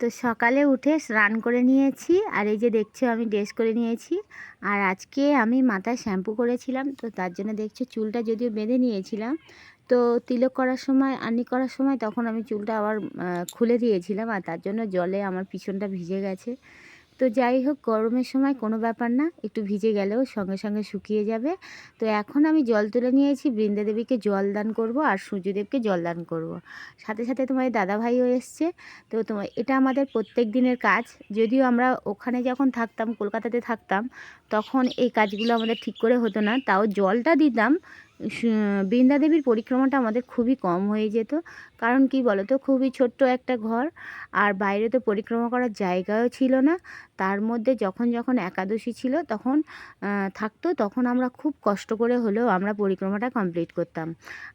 তো সকালে উঠে স্নান করে নিয়েছি, আর এই যে দেখছ আমি ড্রেস করে নিয়েছি। আর আজকে আমি মাথায় শ্যাম্পু করেছিলাম, তো তার জন্য দেখছ চুলটা যদিও বেঁধে নিয়েছিলাম, তো তিলক করার সময় আনি করার সময় তখন আমি চুলটা আবার খুলে দিয়েছিলাম, আর তার জন্য জলে আমার পিছনটা ভিজে গেছে। তো যাই হোক, গরমের সময় কোনো ব্যাপার না, একটু ভিজে গেলেও সঙ্গে সঙ্গে শুকিয়ে যাবে। তো এখন আমি জল তুলে নিয়েছি বৃন্দা দেবীকে জল দান করব আর সূর্যদেবকে জল দান করব। সাথে সাথে তোমার দাদাভাইও এসছে, তো তোমার এটা আমাদের প্রত্যেক দিনের কাজ। যদিও আমরা ওখানে যখন থাকতাম, কলকাতাতে থাকতাম, তখন এই কাজগুলো আমাদের ঠিক করে হতো না। তাও জলটা দিতাম, সু- বৃন্দা দেবীর পরিক্রমাটা আমাদের খুবই কম হয়ে যেত। কারণ কি বলো তো খুবই ছোট্ট একটা ঘর, আর বাইরে তো পরিক্রমা করার জায়গাও ছিল না। তার মধ্যে যখন যখন একাদশী ছিল তখন থাকতো, তখন আমরা খুব কষ্ট করে হলেও আমরা পরিক্রমাটা কমপ্লিট করতাম।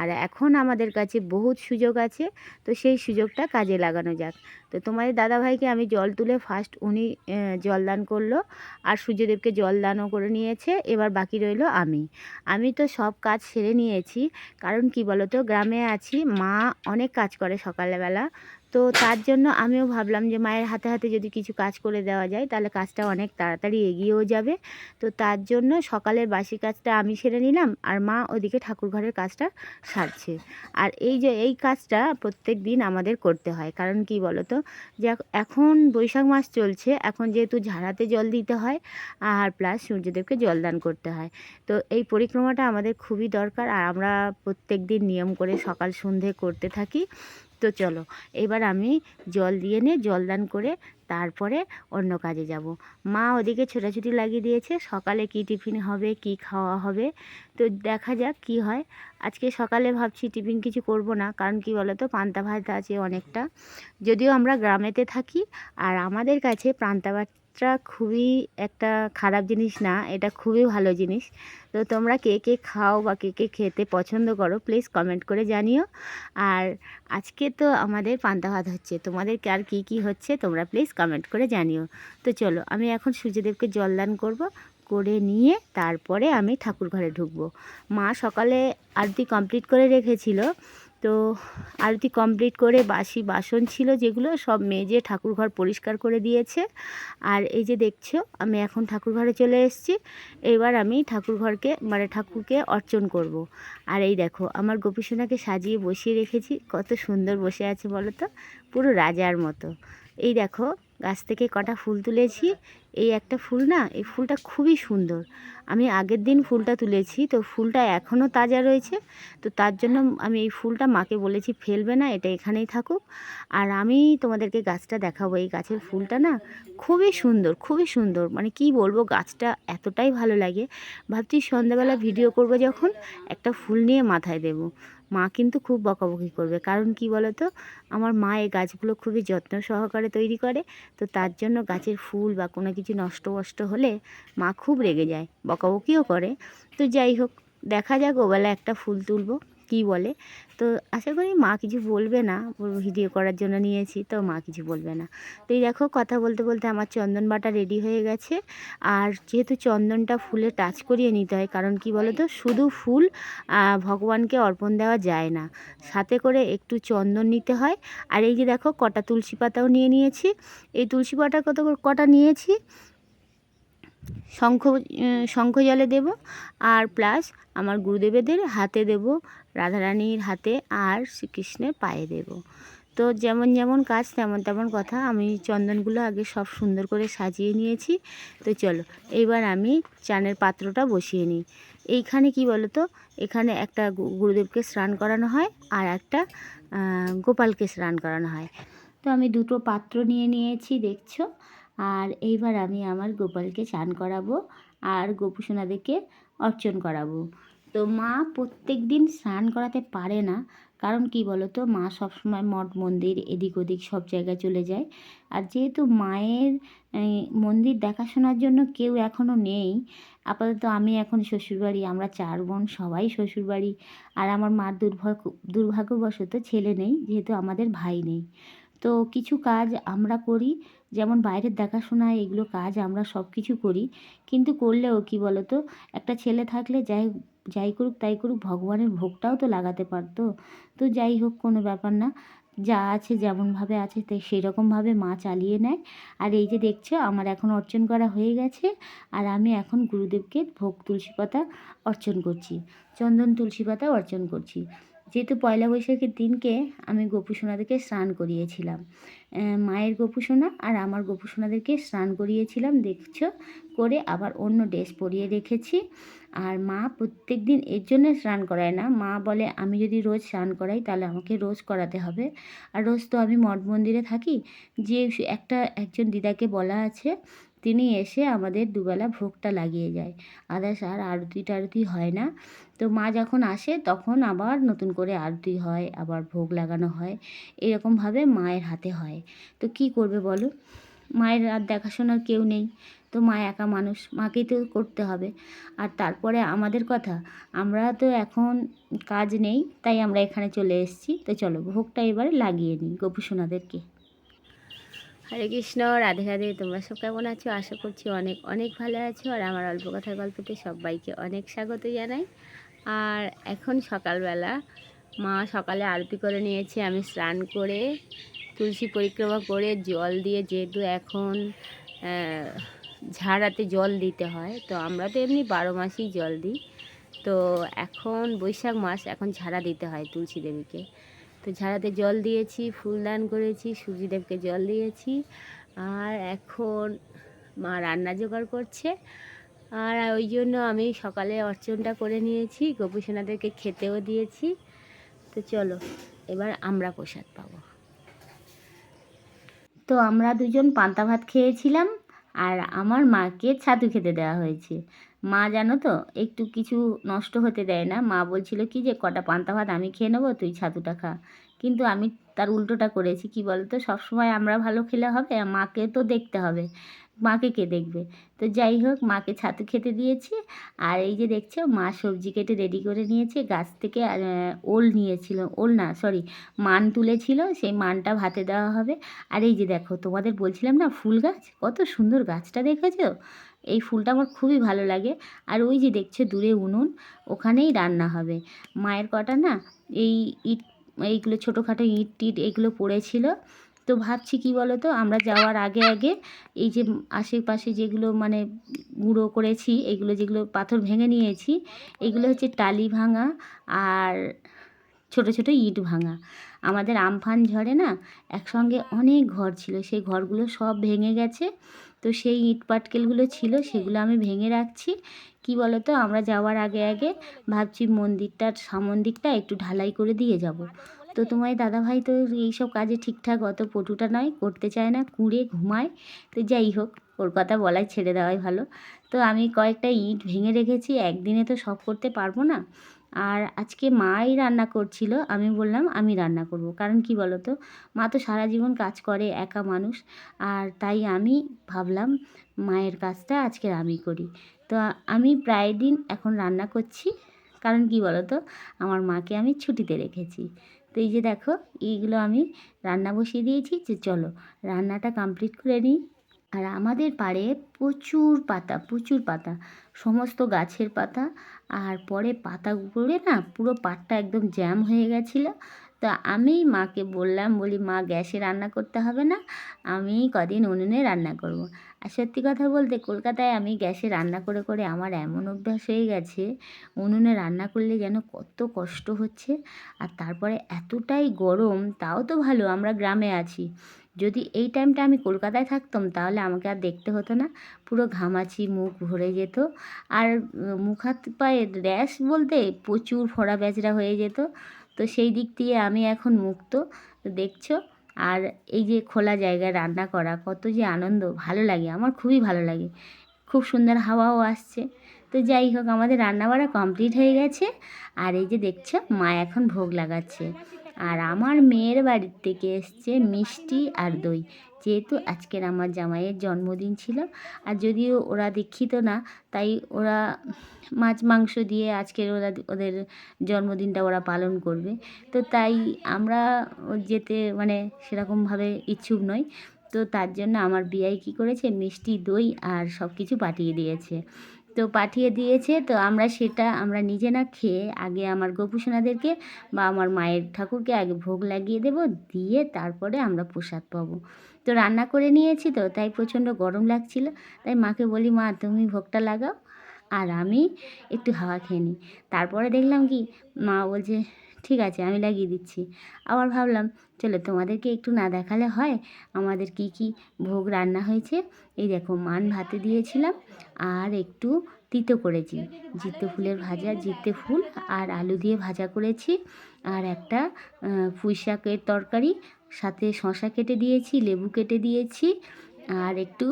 আর এখন আমাদের কাছে বহুত সুযোগ আছে, তো সেই সুযোগটা কাজে লাগানো যাক। তো তোমাদের দাদাভাইকে আমি জল তুলে ফার্স্ট উনি জল দান করল, আর সূর্যদেবকে জল দানও করে নিয়েছে। এবার বাকি রইল আমি। আমি তো সব কাজ সেরে নিয়েছি, কারণ কি বলো তো গ্রামে আছি, মা অনেক কাজ করে সকালবেলা। তো তার জন্য আমিও ভাবলাম যে মায়ের হাতে হাতে যদি কিছু কাজ করে দেওয়া যায়, তাহলে কাজটা অনেক তাড়াতাড়ি এগিয়েও যাবে। তো তার জন্য সকালের বাসি কাজটা আমি সেরে নিলাম, আর মা ওদিকে ঠাকুর ঘরের কাজটা সারছে। আর এই যে, এই কাজটা প্রত্যেক দিন আমাদের করতে হয়। কারণ কি বলো তো যে এখন বৈশাখ মাস চলছে, এখন যেহেতু ঝাড়াতে জল দিতে হয়, আর প্লাস সূর্যদেবকে জলদান করতে হয়। তো এই পরিক্রমাটা আমাদের খুবই দরকার, আর আমরা প্রত্যেক দিন নিয়ম করে সকাল সন্ধে করতে থাকি। তো চলো, এবার আমি জল দিয়ে নিয়ে জলদান করে তারপরে অন্য কাজে যাব। মা ওদিকে ছোটাছুটি লাগিয়ে দিয়েছে, সকালে কি টিফিন হবে, কি খাওয়া হবে, তো দেখা যাক কি হয়। আজকে সকালে ভাবছি টিফিন কিছু করব না, কারণ কি বলতো, পান্তা ভাত আছে অনেকটা। যদিও আমরা গ্রামেতে থাকি, আর আমাদের কাছে পান্তা ভাতটা খুবই একটা খারাপ জিনিস না, এটা খুবই ভালো জিনিস। তো তোমরা কে কে খাও বা কে কে খেতে পছন্দ করো প্লিজ কমেন্ট করে জানিও। আর আজকে তো আমাদের পান্তা ভাত হচ্ছে, তোমাদের আর কি কি হচ্ছে তোমরা প্লিজ কমেন্ট করে জানিও। তো চলো, আমি এখন সূর্যদেবকে জলদান করব, করে নিয়ে তারপরে আমি ঠাকুর ঘরে ঢুকবো। মা সকালে আরতি কমপ্লিট করে রেখেছিল তো আরতি কমপ্লিট করে বাসি বাসন ছিল যেগুলো সব মেজে ঠাকুর ঘর পরিষ্কার করে দিয়েছে। আর এই যে দেখছ, আমি এখন ঠাকুর ঘরে চলে এসেছি। এবার আমি ঠাকুর ঘরকে মানে ঠাকুরকে অর্চন করব। আর এই দেখো, আমার গোপীসোনাকে সাজিয়ে বসিয়ে রেখেছি। কত সুন্দর বসে আছে বলো তো? পুরো রাজার মতো। এই দেখো, গাছ থেকে কটা ফুল তুলেছি। এই একটা ফুল না, এই ফুলটা খুবই সুন্দর। আমি আগের দিন ফুলটা তুলেছি, তো ফুলটা এখনও তাজা রয়েছে। তো তার জন্য আমি এই ফুলটা মাকে বলেছি, ফেলবে না, এটা এখানেই থাকুক। আর আমি তোমাদেরকে গাছটা দেখাবো, এই গাছের ফুলটা না খুবই সুন্দর খুবই সুন্দর। মানে কি বলব, গাছটা এতটাই ভালো লাগে। ভাবছি সন্ধ্যাবেলা ভিডিও করব যখন, একটা ফুল নিয়ে মাথায় দেব। মা কিন্তু খুব বকাবকি করবে, কারণ কি বলো তো আমার মা এই গাছগুলো খুবই যত্ন সহকারে তৈরি করে, তো তার জন্য গাছের ফুল বা কোনো কিছু নষ্ট বষ্ট হলে মা খুব রেগে যায়, বকাবকিও করে। তো যাই হোক, দেখা যাক ওবেলা একটা ফুল তুলবো। কি বলে? তো আশা করি মা কিছু বলবে না। ভিডিও করার জন্য নিয়েছি, তো মা কিছু বলবে না। তো এই দেখো, কথা বলতে বলতে আমার চন্দন বাটা রেডি হয়ে গেছে। আর যেহেতু চন্দনটা ফুলে টাচ করিয়ে নিতে হয়, কারণ কি বলো তো শুধু ফুল ভগবানকে অর্পণ দেওয়া যায় না। সাথে করে একটু চন্দন নিতে হয়। আর এই যে দেখো, কটা তুলসী পাতাও নিয়ে নিয়েছি। এই তুলসী পাতা কত কটা নিয়েছি? শঙ্খ শঙ্খ জলে দেব। আর প্লাস আমার গুরুদেবেদের হাতে দেব। রাধারানীর হাতে আর শ্রীকৃষ্ণের পায়ে দেব। তো যেমন যেমন কাজ, তেমন তেমন কথা। আমি চন্দনগুলো আগে সব সুন্দর করে সাজিয়ে নিয়েছি। তো চলো, এইবার আমি চানের পাত্রটা বসিয়ে নিই। এইখানে কি বলো তো এখানে একটা গুরুদেবকে স্নান করানো হয় আর একটা গোপালকে স্নান করানো হয়। তো আমি দুটো পাত্র নিয়ে নিয়েছি, দেখছ? আর এইবার আমি আমার গোপালকে চান করাবো আর গোপুসোনাদেরকে অর্চন করাবো। তো মা প্রত্যেক দিন স্নান করাতে পারে না। কারণ কি বলো তো মা সবসময় মঠ, মন্দির এদিক ওদিক সব জায়গায় চলে যায়। আর যেহেতু মায়ের মন্দির দেখাশোনার জন্য কেউ এখনও নেই, আপাতত আমি এখন শ্বশুরবাড়ি, আমরা চার বোন সবাই শ্বশুরবাড়ি। আর আমার মার দুর্ভাগ্য, দুর্ভাগ্যবশত ছেলে নেই, যেহেতু আমাদের ভাই নেই। তো কিছু কাজ আমরা করি, যেমন বাইরের দেখাশোনা এগুলো কাজ আমরা সব কিছু করি। কিন্তু করলেও কি বলো তো একটা ছেলে থাকলে যাই যাই করুক তাই করুক, ভগবানের ভোগটাও তো লাগাতে পারতো। তো যাই হোক, কোনো ব্যাপার না। যা আছে যেমনভাবে আছে, তাই সেরকমভাবে মা চালিয়ে নেয়। আর এই যে দেখছ, আমার এখন অর্চন করা হয়ে গেছে। আর আমি এখন গুরুদেবকে ভোগ তুলসী পাতা অর্চন করছি। চন্দন তুলসী পাতা অর্চন করছি। যেহেতু পয়লা বৈশাখের দিনকে আমি গোপুসোনাদেরকে স্নান করিয়েছিলাম। মায়ের গোপুসোনা আর আমার গোপুসোনাদেরকে স্নান করিয়েছিলাম, দেখছ? করে আবার অন্য ড্রেস পরিয়ে রেখেছি। আর মা প্রত্যেক দিন এর জন্য স্নান করায় না। মা বলে, আমি যদি রোজ স্নান করাই, তাহলে আমাকে রোজ করাতে হবে। আর রোজ তো আমি মঠ মন্দিরে থাকি। যে একটা একজন দিদাকে বলা আছে তিনি এসে আমাদের দুবেলা ভোগটা লাগিয়ে যায়। আদার্স আর আরতি টারতি হয় না। তো মা যখন আসে, তখন আবার নতুন করে আরতি হয়, আবার ভোগ লাগানো হয়। এরকমভাবে মায়ের হাতে হয়। তো কি করবে বলো? মায়ের আর দেখাশোনার কেউ নেই। তো মা একা মানুষ, মাকেই তো করতে হবে। আর তারপরে আমাদের কথা, আমরা তো এখন কাজ নেই, তাই আমরা এখানে চলে এসেছি। তো চলো, ভোগটা এবারে লাগিয়ে নিই গোপুসোনাদেরকে হরে কৃষ্ণ, রাধে রাধে। তোমরা সব কেমন আছো? আশা করছি অনেক অনেক ভালো আছো। আর আমার অল্প কথার গল্পতে সবাইকে অনেক স্বাগত জানাই। আর এখন সকালবেলা, মা সকালে আরতি করে নিয়েছে। আমি স্নান করে, তুলসী পরিক্রমা করে জল দিয়ে যেহেতু এখন ঝাড়াতে জল দিতে হয়, তো আমরা তো এমনি বারো মাসেই জল দিই। তো এখন বৈশাখ মাস, এখন ঝাড়া দিতে হয় তুলসী দেবীকে। তো ঝাড়াতে জল দিয়েছি ফুলদান করেছি, সূর্যদেবকে জল দিয়েছি। আর এখন মা রান্না জোগাড় করছে। আর ওই জন্য আমি সকালে অর্চনটা করে নিয়েছি গোপীসোনাদেরকে খেতেও দিয়েছি। তো চলো, এবার আমরা প্রসাদ পাবো। তো আমরা দুজন পান্তা ভাত খেয়েছিলাম। আর আমার মাকে ছাতু খেতে দেওয়া হয়েছে। মা জানো তো, একটু কিছু নষ্ট হতে দেয় না। মা বলছিল কি যে, কটা পান্তা ভাত আমি খেয়ে নেব, তুই ছাতুটা খা। কিন্তু আমি তার উল্টোটা করেছি। কি বলতো, সবসময় আমরা ভালো খেলে হবে মাকে তো দেখতে হবে। মাকে কে দেখবে? তো যাই হোক, মাকে ছাতু খেতে দিয়েছি। আর এই যে দেখছ, মা সবজি কেটে রেডি করে নিয়েছে। গাছ থেকে ওল নিয়েছিল। ওল না সরি মান তুলেছিল। সেই মানটা ভাতে দেওয়া হবে। আর এই যে দেখো, তোমাদের বলছিলাম না, ফুল গাছ? কত সুন্দর গাছটা দেখেছ? এই ফুলটা আমার খুবই ভালো লাগে। আর ওই যে দেখছ, দূরে উনুন, ওখানেই রান্না হবে। মায়ের কটা না, এই ইট, এইগুলো ছোটোখাটো ইট টিট এগুলো পড়েছিল। তো ভাবছি কি বলো তো আমরা যাওয়ার আগে আগে এই যে আশেপাশে যেগুলো মানে গুঁড়ো করেছি, এগুলো যেগুলো পাথর ভেঙে নিয়েছি, এগুলো হচ্ছে টালি ভাঙা আর ছোট ছোট ইট ভাঙা। আমাদের আমফান ঝড়ে না একসঙ্গে অনেক ঘর ছিল, সেই ঘরগুলো সব ভেঙে গেছে। তো সেই ইট পাটকেলগুলো ছিল, সেগুলো আমি ভেঙে রাখছি। কি বলো তো আমরা যাওয়ার আগে আগে ভাবছি মন্দিরটার সামন দিকটা একটু ঢালাই করে দিয়ে যাব। তো তোমার দাদাভাই তো এইসব কাজে ঠিকঠাক অত পটুটা নয়, করতে চায় না, কুঁড়ে ঘুমায়। তো যাই হোক, ওর কথা বলাই ছেড়ে দেওয়াই ভালো। তো আমি কয়েকটা ইট ভেঙে রেখেছি, একদিনে তো সব করতে পারব না। আর আজকে মাই রান্না করছিল, আমি বললাম আমি রান্না করব। কারণ কি বলো তো মা তো সারা জীবন কাজ করে, একা মানুষ। আর তাই আমি ভাবলাম মায়ের কাজটা আজকে আমি করি। তো আমি প্রায় দিন এখন রান্না করছি। কারণ কি বলো তো আমার মাকে আমি ছুটিতে রেখেছি। তো এই যে দেখো, এইগুলো আমি রান্না বসিয়ে দিয়েছি। যে চলো, রান্নাটা কমপ্লিট করে নিই। আর আমাদের পাড়ে প্রচুর পাতা প্রচুর পাতা। সমস্ত গাছের পাতা। আর পরে পাতা পড়ে না পুরো পাটটা একদম জ্যাম হয়ে গেছিল। তো আমি মাকে বললাম, বলি, মা, গ্যাসে রান্না করতে হবে না আমি কদিন উনুনে রান্না করব। আর সত্যি কথা বলতে কলকাতায় আমি গ্যাসে রান্না করে করে আমার এমন অভ্যাস হয়ে গেছে, উনুনে রান্না করলে যেন কত কষ্ট হচ্ছে আর তারপরে এতটাই গরম, তাও তো ভালো, আমরা গ্রামে আছি। যদি এই টাইমটা আমি কলকাতায় থাকতাম, তাহলে আমাকে আর দেখতে হতো না, পুরো ঘামাচি, মুখ ভরে যেত। আর মুখ হাত পায়ে র্যাশ বলতে প্রচুর ফোড়া বেচড়া হয়ে যেত। তো সেই দিক দিয়ে আমি এখন মুক্ত, দেখছ? আর এই যে খোলা জায়গায় রান্না করা, কত যে আনন্দ, ভালো লাগে, আমার খুবই ভালো লাগে। খুব সুন্দর হাওয়াও আসছে। তো যাই হোক, আমাদের রান্নাবাড়া কমপ্লিট হয়ে গেছে। আর এই যে দেখছ, মা এখন ভোগ লাগাচ্ছে। আর আমার মেয়ের বাড়ির থেকে এসছে মিষ্টি আর দই। যেহেতু আজকের আমার জামাইয়ের জন্মদিন ছিল, আর যদিও ওরা দীক্ষিত না, তাই ওরা মাছ, মাংস দিয়ে আজকের ওরা ওদের জন্মদিনটা ওরা পালন করবে। তো তাই আমরা যেতে মানে সেরকমভাবে ইচ্ছুক নই। তো তার জন্য আমার বিয়াই কী করেছে, মিষ্টি, দই আর সব কিছু পাঠিয়ে দিয়েছে। তো পাঠিয়ে দিয়েছে, তো আমরা সেটা আমরা নিজে না খেয়ে আগে আমার গোপুসোনাদেরকে বা আমার মায়ের ঠাকুরকে আগে ভোগ লাগিয়ে দেব, দিয়ে তারপরে আমরা প্রসাদ পাবো। তো রান্না করে নিয়েছি তো, তাই প্রচণ্ড গরম লাগছিল। তাই মাকে বলি, মা, তুমি ভোগটা লাগাও, আর আমি একটু হাওয়া খেয়ে নিই। তারপরে দেখলাম কি, মা বলছে ঠিক আছে আমি লাগিয়ে দিচ্ছি। আবার ভাবলাম চলো তোমাদেরকে একটু না দেখালে হয়? আমাদের কি কি ভোগ রান্না হয়েছে? এই দেখো মান ভাতে দিয়েছিলাম আর একটু তিতো করেছি। জিত্তে ফুলের ভাজা জিত্তে ফুল আর আলু দিয়ে ভাজা করেছি। আর একটা পুঁই শাকের তরকারি সাথে শশা কেটে দিয়েছি লেবু কেটে দিয়েছি আর একটু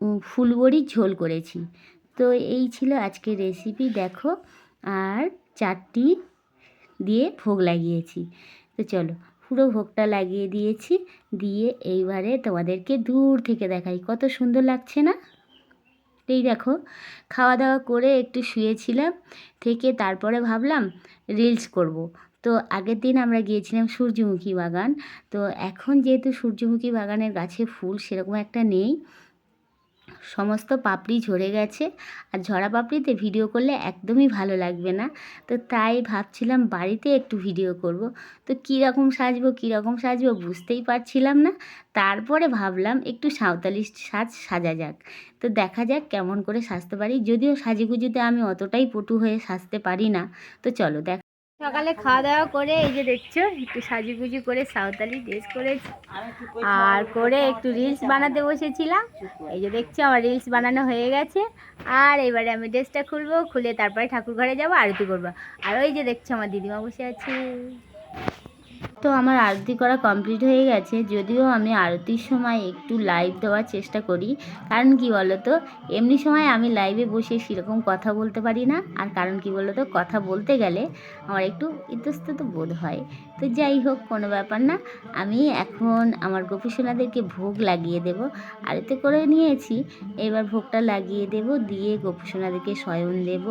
উম, ফুলবড়ির ঝোল করেছি। তো এই ছিল আজকের রেসিপি দেখো। আর চারটি দিয়ে ভোগ লাগিয়েছি। তো চলো, পুরো ভোগটা লাগিয়ে দিয়েছি, দিয়ে এইবারে তোমাদেরকে দূর থেকে দেখাই। কত সুন্দর লাগছে না? এই দেখো খাওয়া দাওয়া করে একটু শুয়েছিলাম, থেকে তারপরে ভাবলাম রিলস করব। তো আগের দিন আমরা গিয়েছিলাম সূর্যমুখী বাগান, তো এখন যেহেতু সূর্যমুখী বাগানের গাছে ফুল সেরকম একটা নেই সমস্ত পাপড়ি ঝরে গেছে আর ঝরা পাপড়িতে ভিডিও করলে একদমই ভালো লাগবে না। তো তাই ভাবছিলাম বাড়িতে একটু ভিডিও করব। তো কীরকম সাজবো কীরকম সাজবো বুঝতেই পারছিলাম না। তারপরে ভাবলাম একটু সাঁওতালি সাজ সাজা যাক। তো দেখা যাক কেমন করে সাজতে পারি। যদিও সাজুগুজুতে আমি অতটাই পটু হয়ে সাজতে পারি না। তো চলো দেখ সকালে খাওয়া দাওয়া করে এই যে দেখছ, একটু সাজুগুজু করে সাঁওতালি ড্রেস করেছি। আর করে একটু রিলস বানাতে বসেছিলাম। এই যে দেখছ, আমার রিলস বানানো হয়ে গেছে। আর এবারে আমি ড্রেসটা খুলবো, খুলে তারপরে ঠাকুর ঘরে যাব, আরতি করব। আর ওই যে দেখছ, আমার দিদিমা বসে আছে। তো আমার আরতি করা কমপ্লিট হয়ে গেছে। যদিও আমি আরতির সময় একটু লাইভ দেওয়ার চেষ্টা করি। কারণ কি বলতো? এমনি সময় আমি লাইভে বসে সেরকম কথা বলতে পারি না। আর কারণ কি বলতো? কথা বলতে গেলে আমার একটু ইতস্তত বোধ হয়। তো যাই হোক, কোনো ব্যাপার না। আমি এখন আমার গোপীসোনাদেরকে ভোগ লাগিয়ে দেব। আরতি করে নিয়েছি। এবার ভোগটা লাগিয়ে দেব। দিয়ে গোপীসোনাদেরকে শয়ন দেব।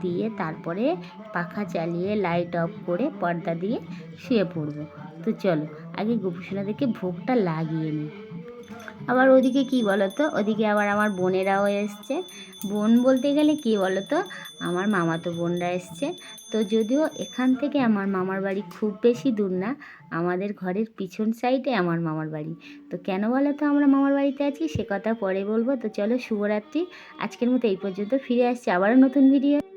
দিয়ে তারপরে পাখা চালিয়ে লাইট অফ করে পর্দা দিয়ে শুয়ে পড়ব। তো চলো, আগে গোপীসোনাদেরকে ভোগটা লাগিয়ে নিই। আবার ওদিকে কি বলতো? ওদিকে আবার আমার বোনেরাও এসছে। বোন বলতে গেলে কি বলতো? আমার মামাতো বোনরা এসছে। তো যদিও এখান থেকে আমার মামার বাড়ি খুব বেশি দূর না, আমাদের ঘরের পিছন সাইডে আমার মামার বাড়ি। তো কেন বলো তো আমরা মামার বাড়িতে আছি? সে কথা পরে বলব। তো চলো, শুভরাত্রি। আজকের মতো এই পর্যন্ত ফিরে আসছি আবারও নতুন ভিডিও